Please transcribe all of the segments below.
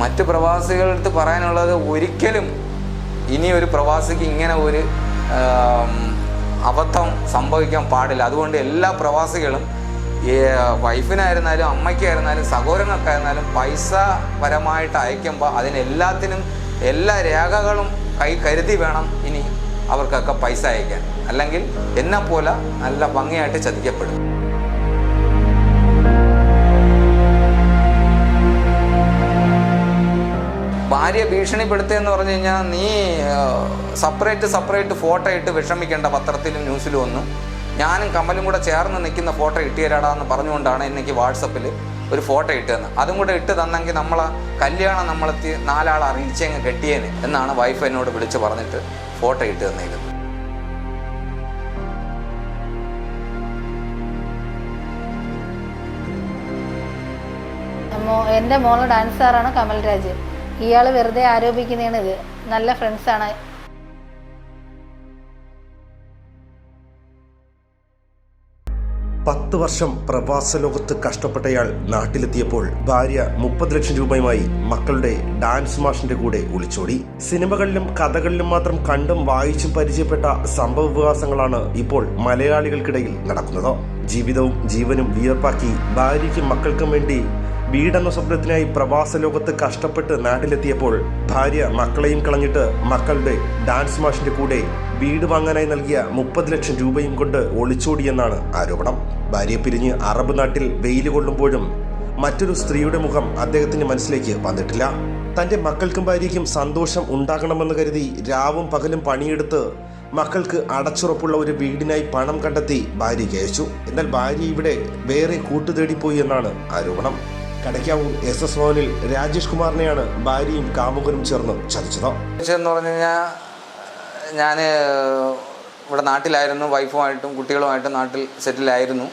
മറ്റ് പ്രവാസികളടുത്ത് പറയാനുള്ളത് ഒരിക്കലും ഇനി ഒരു പ്രവാസിക്ക് ഇങ്ങനെ ഒരു അബദ്ധം സംഭവിക്കാൻ പാടില്ല. അതുകൊണ്ട് എല്ലാ പ്രവാസികളും വൈഫിനായിരുന്നാലും അമ്മയ്ക്കായിരുന്നാലും സഹോദരങ്ങൾക്കായിരുന്നാലും പൈസ പരമായിട്ട് അയക്കുമ്പോൾ അതിനെല്ലാത്തിനും എല്ലാ രേഖകളും കൈ കരുതി വേണം ഇനി അവർക്കൊക്കെ പൈസ അയക്കാൻ. അല്ലെങ്കിൽ എന്നെ പോലെ നല്ല ഭംഗിയായിട്ട് ചതിക്കപ്പെടും. ഭാര്യ ഭീഷണിപ്പെടുത്തുകയെന്ന് പറഞ്ഞു കഴിഞ്ഞാൽ നീ സെപ്പറേറ്റ് സെപ്പറേറ്റ് ഫോട്ടോ ഇട്ട് വിഷമിക്കേണ്ട പത്രത്തിലും ന്യൂസിലും ഒന്നും. ഞാനും കമലും കൂടെ ചേർന്ന് നിൽക്കുന്ന ഫോട്ടോ ഇട്ടിയരാടാ എന്ന് പറഞ്ഞുകൊണ്ടാണ് എനിക്ക് വാട്സപ്പിൽ ഒരു ഫോട്ടോ ഇട്ട് തന്നെ അതും കൂടെ ഇട്ട് തന്നെങ്കിൽ നമ്മളെ കല്യാണം നമ്മളെത്തി നാലാൾ അറിയിച്ചങ്ങ് കെട്ടിയേന് എന്നാണ് വൈഫ് എന്നോട് വിളിച്ച് പറഞ്ഞിട്ട് ഫോട്ടോ ഇട്ട് തന്നിരുന്നത്. എന്റെ മോളെ ഡാൻസാറാണ് കമൽ രാജ്. ഇയാൾ വെറുതെ ആരോപിക്കുന്നതാണ് ഇത്. നല്ല ഫ്രണ്ട്സാണ് പത്ത് വർഷം പ്രവാസ ലോകത്ത് കഷ്ടപ്പെട്ടയാൾ നാട്ടിലെത്തിയപ്പോൾ ഭാര്യ മുപ്പത് ലക്ഷം രൂപയുമായി മക്കളുടെ ഡാൻസ് മാഷിന്റെ കൂടെ ഒളിച്ചോടി. സിനിമകളിലും കഥകളിലും മാത്രം കണ്ടും വായിച്ചും പരിചയപ്പെട്ട സംഭവ വികാസങ്ങളാണ് ഇപ്പോൾ മലയാളികൾക്കിടയിൽ നടക്കുന്നത്. ജീവിതവും ജീവനും വിയർപ്പാക്കി ഭാര്യയ്ക്കും മക്കൾക്കും വേണ്ടി വീടെന്ന സ്വപ്നത്തിനായി പ്രവാസ ലോകത്ത് കഷ്ടപ്പെട്ട് നാട്ടിലെത്തിയപ്പോൾ ഭാര്യ മക്കളെയും കളഞ്ഞിട്ട് മക്കളുടെ ഡാൻസ് മാഷിന്റെ കൂടെ വീട് വാങ്ങാനായി നൽകിയ മുപ്പത് ലക്ഷം രൂപയും കൊണ്ട് ഒളിച്ചോടിയെന്നാണ് ആരോപണം. ഭാര്യ പിരിഞ്ഞ് അറബ് നാട്ടിൽ വെയിൽ കൊള്ളുമ്പോഴും മറ്റൊരു സ്ത്രീയുടെ മുഖം അദ്ദേഹത്തിന്റെ മനസ്സിലേക്ക് വന്നിട്ടില്ല. തന്റെ മക്കൾക്കും ഭാര്യയ്ക്കും സന്തോഷം ഉണ്ടാകണമെന്ന് കരുതി രാവും പകലും പണിയെടുത്ത് മക്കൾക്ക് അടച്ചുറപ്പുള്ള ഒരു വീടിനായി പണം കണ്ടെത്തി ഭാര്യയ്ക്ക് അയച്ചു. എന്നാൽ ഭാര്യ ഇവിടെ വേറെ കൂട്ടുതേടിപ്പോയി എന്നാണ് ആരോപണം. കടയ്ക്കാവൂർ എസ് എസ് ഭവനിൽ രാജേഷ് കുമാറിനെയാണ് ഭാര്യയും കാമുകനും ചേർന്ന് ചതിച്ചത്. എന്ന് പറഞ്ഞു കഴിഞ്ഞാൽ ഞാൻ ഇവിടെ നാട്ടിലായിരുന്നു. വൈഫുമായിട്ടും കുട്ടികളുമായിട്ടും നാട്ടിൽ സെറ്റിലായിരുന്നു.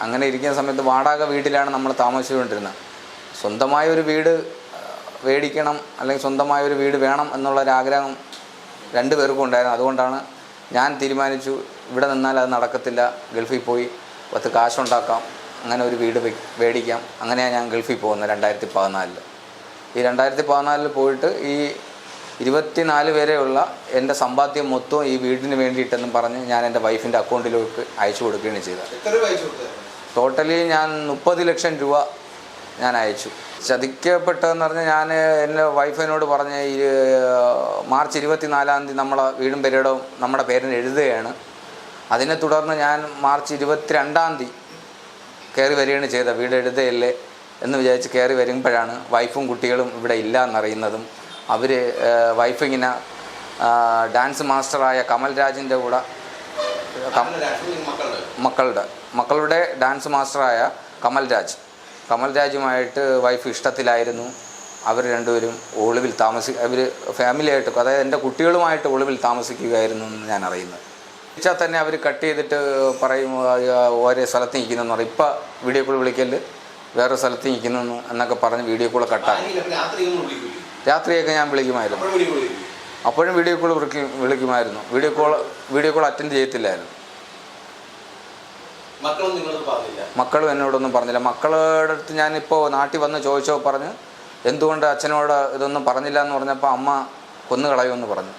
അങ്ങനെ ഇരിക്കുന്ന സമയത്ത് വാടക വീട്ടിലാണ് നമ്മൾ താമസിച്ചുകൊണ്ടിരുന്നത്. സ്വന്തമായ ഒരു വീട് മേടിക്കണം അല്ലെങ്കിൽ സ്വന്തമായ ഒരു വീട് വേണം എന്നുള്ളൊരാഗ്രഹം രണ്ടു പേർക്കും ഉണ്ടായിരുന്നു. അതുകൊണ്ടാണ് ഞാൻ തീരുമാനിച്ചു ഇവിടെ നിന്നാൽ അത് നടക്കത്തില്ല ഗൾഫിൽ പോയി പത്ത് കാശുണ്ടാക്കാം. അങ്ങനെ ഒരു വീട് മേടിക്കാം അങ്ങനെയാണ് ഞാൻ ഗൾഫിൽ പോകുന്നത് രണ്ടായിരത്തി പതിനാലിൽ ഈ രണ്ടായിരത്തി പതിനാലിൽ പോയിട്ട് ഈ ഇരുപത്തിനാല് വരെയുള്ള എന്റെ സമ്പാദ്യം മൊത്തം ഈ വീടിന് വേണ്ടിയിട്ടെന്നും പറഞ്ഞ് ഞാൻ എന്റെ വൈഫിന്റെ അക്കൗണ്ടിലേക്ക് അയച്ചു കൊടുക്കുകയാണ് ചെയ്തത്. ടോട്ടലി ഞാൻ മുപ്പത് ലക്ഷം രൂപ ഞാൻ അയച്ചു. ചതിക്കപ്പെട്ടതെന്ന് പറഞ്ഞാൽ ഞാൻ എന്റെ വൈഫിനോട് പറഞ്ഞ് ഈ മാർച്ച് ഇരുപത്തിനാലാം തീയതി നമ്മളെ വീടും പേരിടവും നമ്മുടെ പേരിന് എഴുതുകയാണ്. അതിനെ തുടർന്ന് ഞാൻ മാർച്ച് ഇരുപത്തിരണ്ടാം തീയതി കയറി വരികയാണ് ചെയ്ത വീട് എഴുതയല്ലേ എന്ന് വിചാരിച്ച് കയറി വരുമ്പോഴാണ് വൈഫും കുട്ടികളും ഇവിടെ ഇല്ല എന്നറിയുന്നതും. അവർ വൈഫ് ഇങ്ങനെ ഡാൻസ് മാസ്റ്ററായ കമൽ രാജിന്റെ കൂടെ മക്കളുടെ മക്കളുടെ ഡാൻസ് മാസ്റ്ററായ കമൽരാജ്. കമൽരാജുമായിട്ട് കമൽ രാജുമായിട്ട് വൈഫ് ഇഷ്ടത്തിലായിരുന്നു. അവർ രണ്ടുപേരും ഒളിവിൽ താമസി അവർ ഫാമിലിയായിട്ട് അതായത് എന്റെ കുട്ടികളുമായിട്ട് ഒളിവിൽ താമസിക്കുകയായിരുന്നു എന്ന് ഞാൻ അറിയുന്നത് വിളിച്ചാൽ തന്നെ അവർ കട്ട് ചെയ്തിട്ട് പറയും ഓരോ സ്ഥലത്ത് നിൽക്കുന്നെന്ന് പറയും. ഇപ്പം വീഡിയോ കോൾ വിളിക്കൽ വേറെ സ്ഥലത്ത് നിൽക്കുന്നു എന്നൊക്കെ പറഞ്ഞ് വീഡിയോ കോൾ കട്ടാക്കി രാത്രിയൊക്കെ ഞാൻ വിളിക്കുമായിരുന്നു. അപ്പോഴും വീഡിയോ കോൾ വിളിക്കും. വിളിക്കുമായിരുന്നു. Video call video call attend ചെയ്യത്തില്ലായിരുന്നു. മക്കളും എന്നോടൊന്നും പറഞ്ഞില്ല. മക്കളുടെ അടുത്ത് ഞാനിപ്പോൾ നാട്ടിൽ വന്ന് ചോദിച്ചോ പറഞ്ഞ് എന്തുകൊണ്ട് അച്ഛനോട് ഇതൊന്നും പറഞ്ഞില്ല? എന്ന് പറഞ്ഞപ്പോൾ അമ്മ കൊന്നു കളയുമെന്ന് പറഞ്ഞു.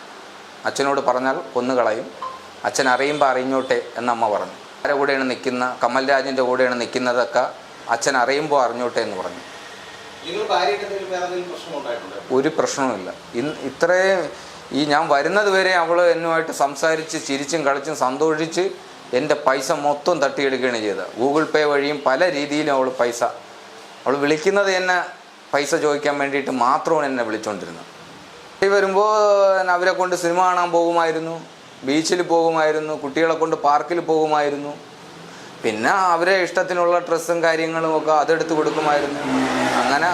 അച്ഛനോട് പറഞ്ഞാൽ കൊന്നു കളയും അച്ഛൻ അറിയുമ്പോൾ അറിഞ്ഞോട്ടെ എന്ന് അമ്മ പറഞ്ഞു. ആരുടെ കൂടെയാണ് നിൽക്കുന്ന കമൽ രാജിന്റെ കൂടെയാണ് നിൽക്കുന്നതൊക്കെ അച്ഛൻ അറിയുമ്പോൾ അറിഞ്ഞോട്ടെ എന്ന് പറഞ്ഞു. ഒരു പ്രശ്നവുമില്ല. ഇന്ന് ഇത്രയും ഈ ഞാൻ വരുന്നത് വരെ അവൾ എന്നുമായിട്ട് സംസാരിച്ച് ചിരിച്ചും കളിച്ചും സന്തോഷിച്ച് എന്റെ പൈസ മൊത്തം തട്ടിയെടുക്കുകയാണ് ചെയ്തത്. ഗൂഗിൾ പേ വഴിയും പല രീതിയിലും അവൾ പൈസ അവൾ വിളിക്കുന്നത് എന്നെ പൈസ ചോദിക്കാൻ വേണ്ടിയിട്ട് മാത്രമാണ് എന്നെ വിളിച്ചുകൊണ്ടിരുന്നത് വരുമ്പോൾ അവരെ കൊണ്ട് സിനിമ കാണാൻ പോകുമായിരുന്നു. ബീച്ചിൽ പോകുമായിരുന്നു കുട്ടികളെ കൊണ്ട് പാർക്കിൽ പോകുമായിരുന്നു. പിന്നെ അവരെ ഇഷ്ടത്തിനുള്ള ഡ്രസ്സും കാര്യങ്ങളും ഒക്കെ അതെടുത്ത് കൊടുക്കുമായിരുന്നു. അങ്ങനെ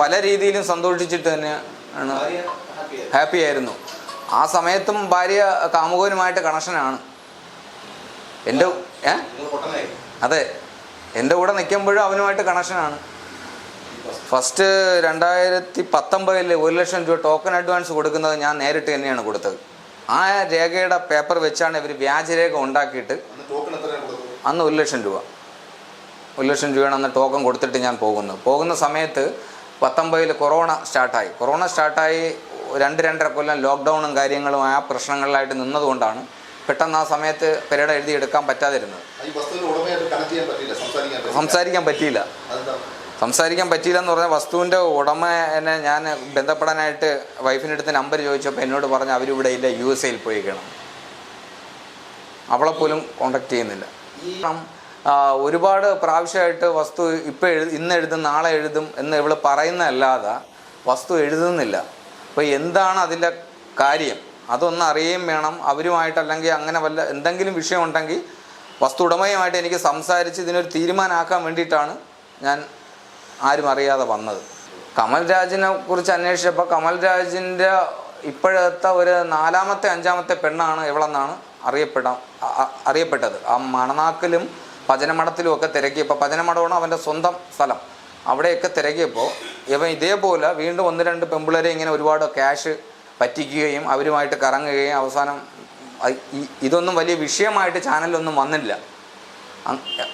പല രീതിയിലും സന്തോഷിച്ചിട്ട് തന്നെ ആണ് ഹാപ്പി ആയിരുന്നു. ആ സമയത്തും ഭാര്യ കാമുകനുമായിട്ട് കണക്ഷനാണ് എന്റെ ഏ? അതെ. എന്റെ കൂടെ നിൽക്കുമ്പോഴും അവനുമായിട്ട് കണക്ഷനാണ് ഫസ്റ്റ് രണ്ടായിരത്തി പത്തൊമ്പതിൽ ഒരു ലക്ഷം രൂപ ടോക്കൺ അഡ്വാൻസ് കൊടുക്കുന്നത് ഞാൻ നേരിട്ട് തന്നെയാണ് കൊടുത്തത്. ആ രേഖയുടെ പേപ്പർ വെച്ചാണ് ഇവർ വ്യാജരേഖ ഉണ്ടാക്കിയിട്ട് അന്ന് ഒരു ലക്ഷം രൂപ. ഒരു ലക്ഷം രൂപയാണ് അന്ന് ടോക്കൺ കൊടുത്തിട്ട് ഞാൻ പോകുന്നത്. പോകുന്ന സമയത്ത് പത്തൊമ്പതിൽ കൊറോണ സ്റ്റാർട്ടായി കൊറോണ സ്റ്റാർട്ടായി രണ്ട് രണ്ടര കൊല്ലം ലോക്ക്ഡൗണും കാര്യങ്ങളും ആ പ്രശ്നങ്ങളിലായിട്ട് നിന്നതുകൊണ്ടാണ് പെട്ടെന്ന് ആ സമയത്ത് പെരേഡ് എഴുതിയെടുക്കാൻ പറ്റാതിരുന്നത്. സംസാരിക്കാൻ പറ്റിയില്ല. സംസാരിക്കാൻ പറ്റിയില്ല എന്ന് പറഞ്ഞാൽ വസ്തുവിന്റെ ഉടമനെ ഞാൻ ബന്ധപ്പെടാനായിട്ട് വൈഫിന്റെ അടുത്ത് നമ്പർ ചോദിച്ചപ്പോൾ എന്നോട് പറഞ്ഞു അവരിവിടെ ഇല്ല യു എസ് എയിൽ പോയിക്കണം അവളെ പോലും കോണ്ടാക്ട് ചെയ്യുന്നില്ല ഒരുപാട് പ്രാവശ്യമായിട്ട് വസ്തു ഇപ്പോൾ എഴു ഇന്ന് എഴുതും നാളെ എഴുതും എന്ന് ഇവൾ പറയുന്നതല്ലാതെ വസ്തു എഴുതുന്നില്ല. അപ്പോൾ എന്താണ് അതിന്റെ കാര്യം? അതൊന്ന് അറിയുകയും വേണം. അവരുമായിട്ടല്ലെങ്കിൽ അങ്ങനെ വല്ല എന്തെങ്കിലും വിഷയം ഉണ്ടെങ്കിൽ വസ്തു ഉടമയുമായിട്ട് എനിക്ക് സംസാരിച്ച് ഇതിനൊരു തീരുമാനമാക്കാൻ വേണ്ടിയിട്ടാണ് ഞാൻ ആരും അറിയാതെ വന്നത്. കമൽ രാജിനെ കുറിച്ച് അന്വേഷിച്ചപ്പോൾ കമൽ രാജിന്റെ ഇപ്പോഴത്തെ ഒരു നാലാമത്തെ അഞ്ചാമത്തെ പെണ്ണാണ് ഇവളെന്നാണ് അറിയപ്പെടാം അറിയപ്പെട്ടത്. ആ മണനാക്കിലും ഭജനമഠത്തിലും ഒക്കെ തിരക്കിയപ്പോൾ ഭജനമഠമാണ് അവന്റെ സ്വന്തം സ്ഥലം. അവിടെയൊക്കെ തിരക്കിയപ്പോൾ ഇവൻ ഇതേപോലെ വീണ്ടും ഒന്ന് രണ്ട് പെമ്പിളരെ ഇങ്ങനെ ഒരുപാട് ക്യാഷ് പറ്റിക്കുകയും അവരുമായിട്ട് കറങ്ങുകയും അവസാനം ഇതൊന്നും വലിയ വിഷയമായിട്ട് ചാനലൊന്നും വന്നില്ല.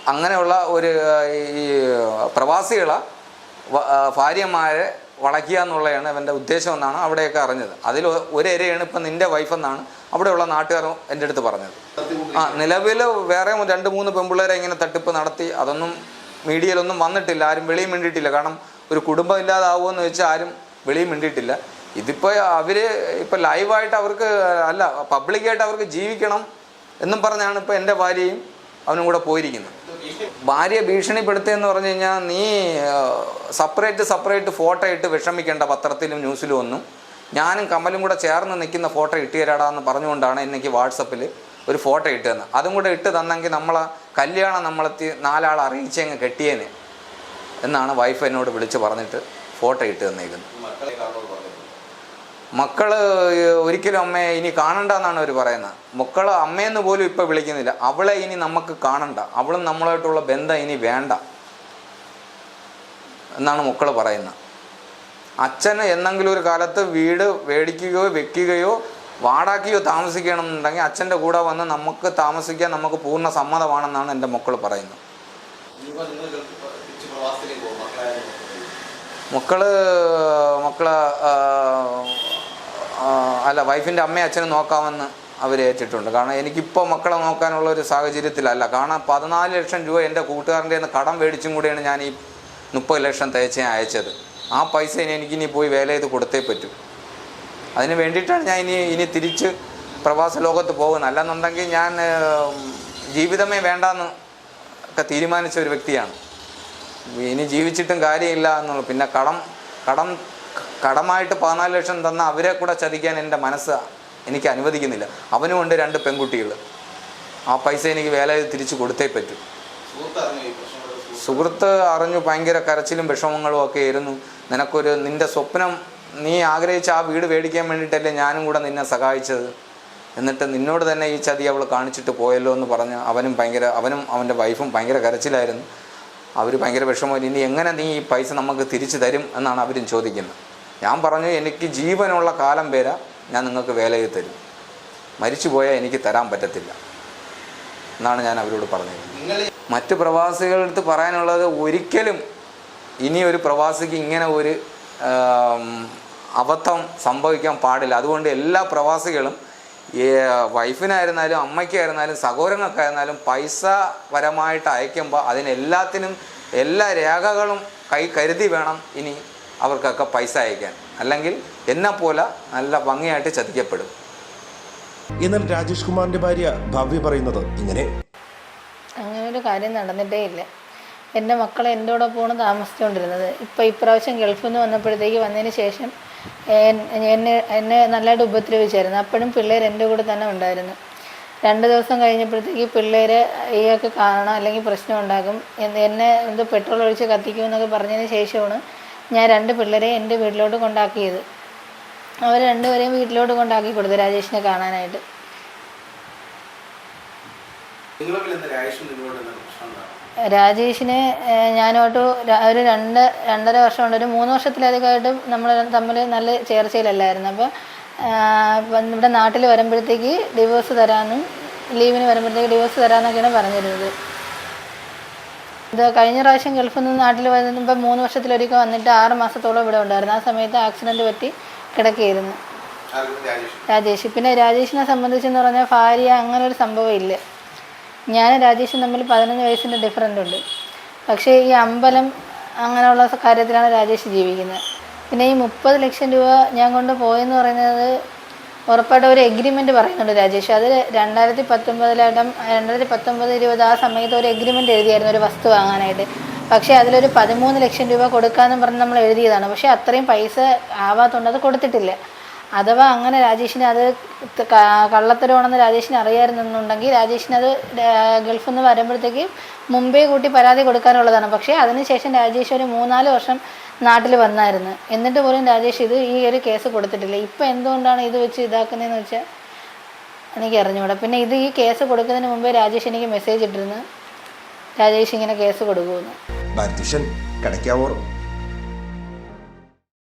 അങ്ങനെയുള്ള ഒരു ഈ പ്രവാസികളെ ഭാര്യമാരെ വളയ്ക്കുക എന്നുള്ളതാണ് അവന്റെ ഉദ്ദേശം എന്നാണ് അവിടെയൊക്കെ അറിഞ്ഞത്. അതിൽ ഒരേരയാണ് ഇപ്പം നിന്റെ വൈഫെന്നാണ് അവിടെയുള്ള നാട്ടുകാർ എന്റെ അടുത്ത് പറഞ്ഞത്. ആ നിലവിൽ വേറെ രണ്ട് മൂന്ന് പെൺപിള്ളേരെ ഇങ്ങനെ തട്ടിപ്പ് നടത്തി അതൊന്നും മീഡിയയിലൊന്നും വന്നിട്ടില്ല. ആരും വെളിയും മിണ്ടിയിട്ടില്ല. കാരണം ഒരു കുടുംബം ഇല്ലാതാവുമെന്ന് വെച്ചാൽ ആരും വെളിയും മിണ്ടിയിട്ടില്ല. ഇതിപ്പോൾ അവർ ഇപ്പോൾ ലൈവായിട്ട് അവർക്ക് അല്ല പബ്ലിക്കായിട്ട് അവർക്ക് ജീവിക്കണം എന്നും പറഞ്ഞാണ് ഇപ്പോൾ എന്റെ ഭാര്യയും അവനും കൂടെ പോയിരിക്കുന്നത്. ഭാര്യ ഭീഷണിപ്പെടുത്തിയെന്ന് പറഞ്ഞു കഴിഞ്ഞാൽ നീ സെപ്പറേറ്റ് സെപ്പറേറ്റ് ഫോട്ടോ ഇട്ട് വിഷമിക്കേണ്ട പത്രത്തിലും ന്യൂസിലും ഒന്നും. ഞാനും കമലും കൂടെ ചേർന്ന് നിൽക്കുന്ന ഫോട്ടോ ഇട്ട് തരാടാന്ന് പറഞ്ഞുകൊണ്ടാണ് എനിക്ക് വാട്സപ്പിൽ ഒരു ഫോട്ടോ ഇട്ട് തന്നത് അതും കൂടെ ഇട്ട് തന്നെങ്കിൽ നമ്മളെ കല്യാണം നമ്മളെത്തി നാലാൾ അറിയിച്ചങ്ങ് കെട്ടിയേനെ എന്നാണ് വൈഫ് എന്നോട് വിളിച്ച് പറഞ്ഞിട്ട് ഫോട്ടോ ഇട്ട് തന്നേക്കുന്നത്. മക്കൾ ഒരിക്കലും അമ്മയെ ഇനി കാണണ്ട എന്നാണ് അവർ പറയുന്നത്. മക്കൾ അമ്മയെന്ന് പോലും ഇപ്പം വിളിക്കുന്നില്ല. അവളെ ഇനി നമുക്ക് കാണണ്ട. അവളും നമ്മളായിട്ടുള്ള ബന്ധം ഇനി വേണ്ട എന്നാണ് മക്കൾ പറയുന്നത്. അച്ഛന് എന്നെങ്കിലും ഒരു കാലത്ത് വീട് മേടിക്കുകയോ വെക്കുകയോ വാടാക്കിയോ താമസിക്കണം എന്നുണ്ടെങ്കിൽ അച്ഛന്റെ കൂടെ വന്ന് നമുക്ക് താമസിക്കാൻ നമുക്ക് പൂർണ സമ്മതമാണെന്നാണ് എന്റെ മക്കൾ പറയുന്നത്. മക്കളെ? മക്കൾ അല്ല വൈഫിന്റെ അമ്മയും അച്ഛനും നോക്കാമെന്ന് അവർ ഏറ്റിട്ടുണ്ട്. കാരണം എനിക്കിപ്പോൾ മക്കളെ നോക്കാനുള്ള ഒരു സാഹചര്യത്തിലല്ല. കാരണം പതിനാല് ലക്ഷം രൂപ എന്റെ കൂട്ടുകാരന്റെ നിന്ന് കടം മേടിച്ചും കൂടിയാണ് ഞാൻ ഈ മുപ്പത് ലക്ഷം തയ്ച്ച് അയച്ചത്. ആ പൈസ ഇനി എനിക്കിനി പോയി വേല ചെയ്ത് കൊടുത്തേ പറ്റൂ. അതിന് വേണ്ടിയിട്ടാണ് ഞാൻ ഇനി ഇനി തിരിച്ച് പ്രവാസ ലോകത്ത് പോകുന്നത്. അല്ലെന്നുണ്ടെങ്കിൽ ഞാൻ ജീവിതമേ വേണ്ടെന്ന് ഒക്കെ തീരുമാനിച്ച ഒരു വ്യക്തിയാണ്. ഇനി ജീവിച്ചിട്ടും കാര്യമില്ല എന്നുള്ളു പിന്നെ കടം കടം കടമായിട്ട് പതിനാല് ലക്ഷം തന്ന അവരെ കൂടെ ചതിക്കാൻ എന്റെ മനസ്സ് എനിക്ക് അനുവദിക്കുന്നില്ല. അവനും ഉണ്ട് രണ്ട് പെൺകുട്ടികൾ ആ പൈസ എനിക്ക് വേല തിരിച്ചു കൊടുത്തേ പറ്റൂ. സുഹൃത്ത് അറിഞ്ഞു ഭയങ്കര കരച്ചിലും വിഷമങ്ങളും ഒക്കെ ആയിരുന്നു. നിനക്കൊരു നിന്റെ സ്വപ്നം നീ ആഗ്രഹിച്ച ആ വീട് മേടിക്കാൻ വേണ്ടിയിട്ടല്ലേ ഞാനും കൂടെ നിന്നെ സഹായിച്ചത്. എന്നിട്ട് നിന്നോട് തന്നെ ഈ ചതി അവൾ കാണിച്ചിട്ട് പോയല്ലോ എന്ന് പറഞ്ഞ് അവനും ഭയങ്കര അവനും അവന്റെ വൈഫും ഭയങ്കര കരച്ചിലായിരുന്നു. അവർ ഭയങ്കര വിഷമം. ഇനി എങ്ങനെ നീ ഈ പൈസ നമുക്ക് തിരിച്ചു തരും എന്നാണ് അവരും ചോദിക്കുന്നത്. ഞാൻ പറഞ്ഞു എനിക്ക് ജീവനുള്ള കാലം വരെ ഞാൻ നിങ്ങൾക്ക് വേലയിൽ തരും. മരിച്ചു പോയാൽ എനിക്ക് തരാൻ പറ്റത്തില്ല. എന്നാണ് ഞാൻ അവരോട് പറഞ്ഞത്. മറ്റു അടുത്ത് പറയാനുള്ളത് ഒരിക്കലും ഇനി ഒരു പ്രവാസിക്ക് ഇങ്ങനെ ഒരു അബദ്ധം സംഭവിക്കാൻ പാടില്ല. അതുകൊണ്ട് എല്ലാ പ്രവാസികളും ഈ വൈഫിനായിരുന്നാലും അമ്മയ്ക്കായിരുന്നാലും സഹോദരങ്ങൾക്കായിരുന്നാലും പൈസ പരമായിട്ട് അയക്കുമ്പോൾ അതിനെല്ലാത്തിനും എല്ലാ രേഖകളും കൈ കരുതി വേണം ഇനി അവർക്കൊക്കെ പൈസ അയക്കാൻ. അല്ലെങ്കിൽ എന്നെ പോലെ നല്ല ഭംഗിയായിട്ട് ചതിക്കപ്പെടും. എന്നാൽ രാജേഷ് കുമാറിന്റെ ഭാര്യ ഭവ്യ പറയുന്നത് ഇങ്ങനെ. അങ്ങനെ ഒരു കാര്യം നടന്നിട്ടേ ഇല്ല. എന്റെ മക്കൾ എന്റെ കൂടെ പോണ് താമസിച്ചുകൊണ്ടിരുന്നത് ഇപ്പോൾ ഇപ്രാവശ്യം ഗൾഫിൽ നിന്ന് വന്നപ്പോഴത്തേക്ക് വന്നതിന് ശേഷം എന്നെ എന്നെ നല്ലതായിട്ട് ഉപദ്രവിച്ചായിരുന്നു. അപ്പോഴും പിള്ളേർ എന്റെ കൂടെ തന്നെ ഉണ്ടായിരുന്നു. രണ്ട് ദിവസം കഴിഞ്ഞപ്പോഴത്തേക്ക് പിള്ളേർ ഇയാൾക്ക് കാണണം അല്ലെങ്കിൽ പ്രശ്നം ഉണ്ടാകും എന്ന് എന്നെ എന്ത് പെട്രോൾ ഒഴിച്ച് കത്തിക്കും എന്നൊക്കെ പറഞ്ഞതിന് ശേഷമാണ് ഞാൻ രണ്ട് പിള്ളേരെ എന്റെ വീട്ടിലോട്ട് കൊണ്ടാക്കിയത്. അവർ രണ്ടുപേരെയും വീട്ടിലോട്ട് കൊണ്ടാക്കി കൊടുത്തു രാജേഷിനെ കാണാനായിട്ട്. രാജേഷിനെ ഞാനോട്ട് ഒരു രണ്ട് രണ്ടര വർഷം കൊണ്ട് ഒരു മൂന്ന് വർഷത്തിലധികമായിട്ട് നമ്മൾ തമ്മിൽ നല്ല ചേർച്ചയിലല്ലായിരുന്നു. അപ്പോൾ ഇവിടെ നാട്ടിൽ വരുമ്പോഴത്തേക്ക് ഡിവോഴ്സ് തരാമെന്നും ലീവിന് വരുമ്പോഴത്തേക്ക് ഡിവോഴ്സ് തരാമെന്നൊക്കെയാണ് പറഞ്ഞിരുന്നത്. ഇത് കഴിഞ്ഞ പ്രാവശ്യം ഗൾഫിൽ നിന്ന് നാട്ടിൽ വരുമ്പോൾ മൂന്ന് വർഷത്തിലൊരിക്കൽ വന്നിട്ട് ആറ് മാസത്തോളം ഇവിടെ ഉണ്ടായിരുന്നു. ആ സമയത്ത് ആക്സിഡന്റ് പറ്റി കിടക്കുകയായിരുന്നു. രാജേഷ്. പിന്നെ രാജേഷിനെ സംബന്ധിച്ചെന്ന് പറഞ്ഞാൽ ഭാര്യ അങ്ങനെ ഒരു സംഭവം ഇല്ല. ഞാൻ രാജേഷും തമ്മിൽ പതിനൊന്ന് വയസ്സിന്റെ ഡിഫറന്റ് ഉണ്ട്. പക്ഷേ ഈ അമ്പലം അങ്ങനെയുള്ള കാര്യത്തിലാണ് രാജേഷ് ജീവിക്കുന്നത്. പിന്നെ ഈ മുപ്പത് ലക്ഷം രൂപ ഞാൻ കൊണ്ട് പോയെന്ന് പറയുന്നത് ഉറപ്പായിട്ടും ഒരു എഗ്രിമെന്റ് പറയുന്നുണ്ട് രാജേഷ്. അത് രണ്ടായിരത്തി പത്തൊമ്പതിലായിട്ടും രണ്ടായിരത്തി പത്തൊമ്പത് ഇരുപത് ആ സമയത്ത് ഒരു എഗ്രിമെന്റ് എഴുതിയായിരുന്നു ഒരു വസ്തു വാങ്ങാനായിട്ട്. പക്ഷേ അതിലൊരു പതിമൂന്ന് ലക്ഷം രൂപ കൊടുക്കാമെന്ന് പറഞ്ഞ് നമ്മൾ എഴുതിയതാണ്. പക്ഷേ അത്രയും പൈസ ആവാത്തതുകൊണ്ട് അത് കൊടുത്തിട്ടില്ല. അഥവാ അങ്ങനെ രാജേഷിന് അത് കള്ളത്തരമാണെന്ന് രാജേഷിന് അറിയാമായിരുന്നുണ്ടെങ്കിൽ രാജേഷിന് അത് ഗൾഫിൽ നിന്ന് വരുമ്പോഴത്തേക്ക് മുമ്പേ കൂട്ടി പരാതി കൊടുക്കാനുള്ളതാണ്. പക്ഷേ അതിനുശേഷം രാജേഷ് ഒരു മൂന്നാൽ വർഷം നാട്ടിൽ വന്നായിരുന്നു. എന്നിട്ട് പോലും രാജേഷ് ഇത് ഈ ഒരു കേസ് കൊടുത്തിട്ടില്ല. ഇപ്പം എന്തുകൊണ്ടാണ് ഇത് വെച്ച് ഇതാക്കുന്നതെന്ന് വെച്ചാൽ എനിക്ക് അറിഞ്ഞുകൂടാ. പിന്നെ ഇത് ഈ കേസ് കൊടുക്കുന്നതിന് മുമ്പേ രാജേഷ് എനിക്ക് മെസ്സേജ് ഇട്ടിരുന്നു. രാജേഷ് ഇങ്ങനെ കേസ് കൊടുക്കുമെന്ന്.